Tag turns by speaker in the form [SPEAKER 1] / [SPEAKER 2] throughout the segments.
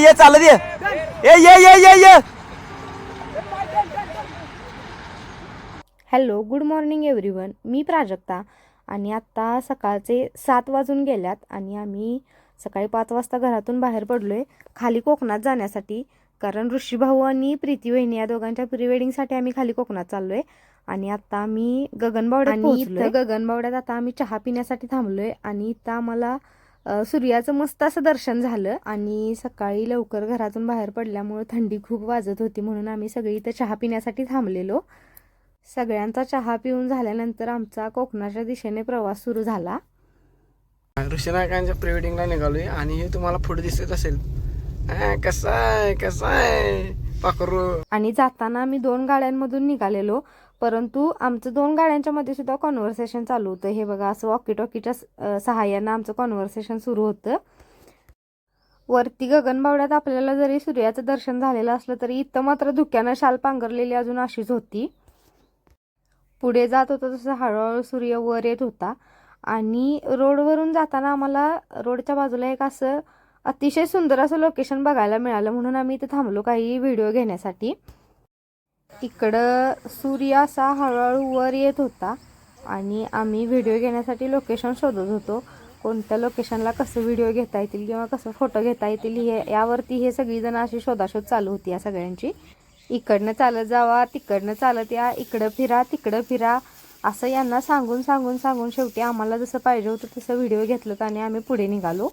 [SPEAKER 1] ये चालत ये ए ये ये ये ये.
[SPEAKER 2] हॅलो गुड मॉर्निंग एव्हरीवन मी प्राजक्ता आणि आत्ता सकाळचे सात वाजून गेल्यात आणि आम्ही सकाळी पाच वाजता घरातून बाहेर पडलो आहे खाली कोकणात जाण्यासाठी. कारण ऋषीभाऊ आणि प्रीती वहिनी या दोघांच्या प्री वेडिंगसाठी आम्ही खाली कोकणात चाललो आहे आणि आता आम्ही गगनबावड्यात गगनबावड्यात आता आम्ही चहा पिण्यासाठी थांबलोय. आणि इथं आम्हाला सूर्याचं मस्त असं दर्शन झालं आणि सकाळी लवकर घरातून बाहेर पडल्यामुळे थंडी खूप वाजत होती म्हणून आम्ही सगळी इथं चहा पिण्यासाठी थांबलेलो. सगळ्यांचा चहा पिऊन झाल्यानंतर आमचा कोकणाच्या दिशेने प्रवास सुरू झाला.
[SPEAKER 3] ऋषीनायकांच्या प्री वेडिंगला निघालोय आणि हे तुम्हाला पुढे दिसत असेल. कसा आहे कसा आहे? पाखरू.
[SPEAKER 2] आणि जाताना आम्ही दोन गाड्यांमधून निघालेलो. परंतु आमचं दोन गाड्यांच्या मध्ये सुद्धा कॉन्व्हर्सेशन चालू होतं. हे बघा असं वॉकी टॉकीच्या सहाय्यानं आमचं कॉन्व्हर्सेशन सुरू होतं. वरती गगनबावड्यात आपल्याला जरी सूर्याचं दर्शन झालेलं असलं तरी इथं मात्र धुक्यानं शाल पांघरलेली अजून अशीच होती. पुढे जात होतं तसं हळूहळू सूर्य वर येत होता. आणि रोडवरून जाताना आम्हाला रोडच्या बाजूला एक असं अतिशय सुंदर असं लोकेशन बघायला मिळालं म्हणून आम्ही इथे थांबलो काही व्हिडिओ घेण्यासाठी. इकडं सूर्य असा हळूहळू वर येत होता आणि आम्ही व्हिडिओ घेण्यासाठी लोकेशन शोधत होतो. कोणत्या लोकेशनला कसं व्हिडिओ घेता येतील किंवा कसं फोटो घेता येतील हे यावरती हे सगळीजण अशी शोधाशोध चालू होती या सगळ्यांची. इकडनं चालत जावा तिकडनं चालत या इकडं फिरा तिकडं फिरा असं यांना सांगून सांगून सांगून शेवटी आम्हाला जसं पाहिजे होतं तसं व्हिडिओ घेतलं आणि आम्ही पुढे निघालो.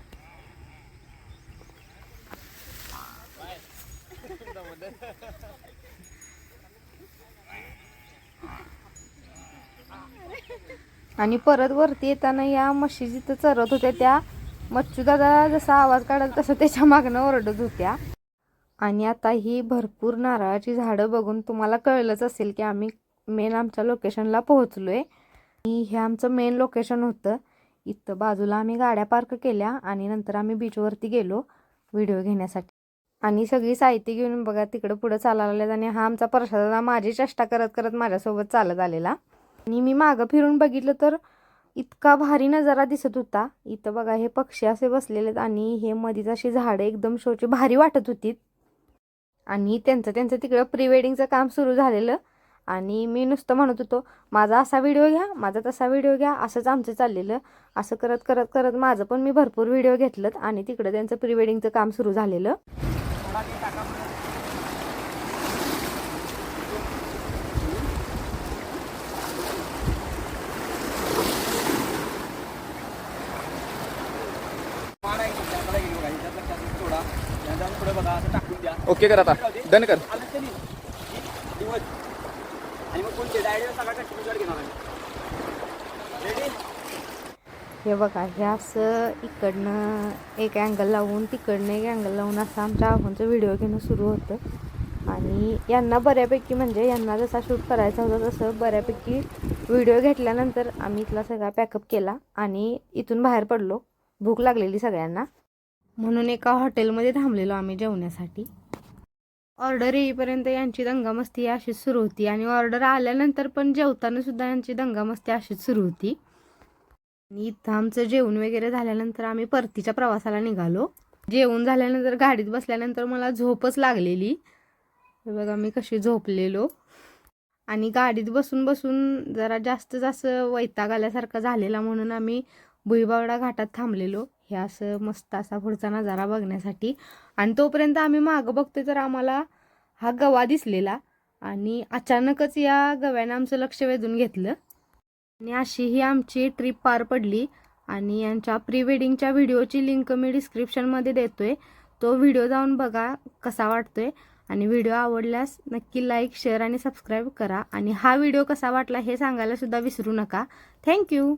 [SPEAKER 2] आणि परत वरती येताना या म्हशी जिथं चरत होत्या त्या मच्छूदादा जसा आवाज काढत तसं त्याच्या मागणं ओरडत होत्या. आणि आता ही भरपूर नारळाची झाडं बघून तुम्हाला कळलंच असेल की आम्ही मेन आमच्या लोकेशनला पोहोचलो आहे आणि हे आमचं मेन लोकेशन होतं. इथं बाजूला आम्ही गाड्या पार्क केल्या आणि नंतर आम्ही बीचवरती गेलो व्हिडिओ घेण्यासाठी. आणि सगळी साहित्य घेऊन बघा तिकडं पुढं चालायला आणि हा आमचा प्रसाद माझी चेष्टा करत करत माझ्यासोबत चालत आलेला. आणि मी मागं फिरून बघितलं तर इतका भारी नजारा दिसत होता. इथं बघा हे पक्षी असे बसलेले आहेत आणि हे मधीच अशी झाडं एकदम शोची भारी वाटत होती. आणि त्यांचं त्यांचं तिकडं प्री वेडिंगचं काम सुरू झालेलं. आणि मी नुसतं म्हणत होतो माझा असा व्हिडिओ घ्या माझा तसा व्हिडिओ घ्या असंच आमचं चाललेलं. असं करत करत करत माझं पण मी भरपूर व्हिडिओ घेतलं आणि तिकडं त्यांचं प्री वेडिंगचं काम सुरू झालेलं.
[SPEAKER 1] ओके कर आता. डन कर.
[SPEAKER 2] हे बघा हे असं इकडनं एक अँगल लावून तिकडनं एक अँगल लावून असं आमच्या आव्हानचं व्हिडिओ घेणं सुरू होतं. आणि यांना बऱ्यापैकी म्हणजे यांना जसा शूट करायचा होता तसं बऱ्यापैकी व्हिडिओ घेतल्यानंतर आम्ही इथला सगळा पॅकअप केला आणि इथून बाहेर पडलो. भूक लागलेली सगळ्यांना. म्हणून एका हॉटेलमध्ये थांबलेलो आम्ही जेवण्यासाठी. ऑर्डर येईपर्यंत यांची दंगामस्ती अशीच सुरू होती आणि ऑर्डर आल्यानंतर पण जेवताना सुद्धा यांची दंगामस्ती अशीच सुरू होती. आणि इथं आमचं जेवण वगैरे झाल्यानंतर आम्ही परतीच्या प्रवासाला निघालो. जेवण झाल्यानंतर गाडीत बसल्यानंतर मला झोपच लागलेली. बघा मी कशी झोपलेलो. आणि गाडीत बसून बसून जरा जास्त जास्त वैताग आल्यासारखं झालेला म्हणून आम्ही भुईबावडा घाटात थांबलेलो. हे असं मस्त असा पुढचा नजारा बघण्यासाठी. आणि तोपर्यंत आम्ही मागं बघतोय तर आम्हाला हा गवा दिसलेला. आणि अचानकच या गव्यानं आमचं लक्ष वेधून घेतलं. आणि अशी ही आमची ट्रिप पार पडली. आणि यांच्या प्री वेडिंगच्या व्हिडिओची लिंक मी डिस्क्रिप्शनमध्ये देतोय. तो व्हिडिओ जाऊन बघा कसा वाटतोय. आणि व्हिडिओ आवडल्यास नक्की लाईक शेअर आणि सबस्क्राईब करा. आणि हा व्हिडिओ कसा वाटला हे सांगायला सुद्धा विसरू नका. थँक्यू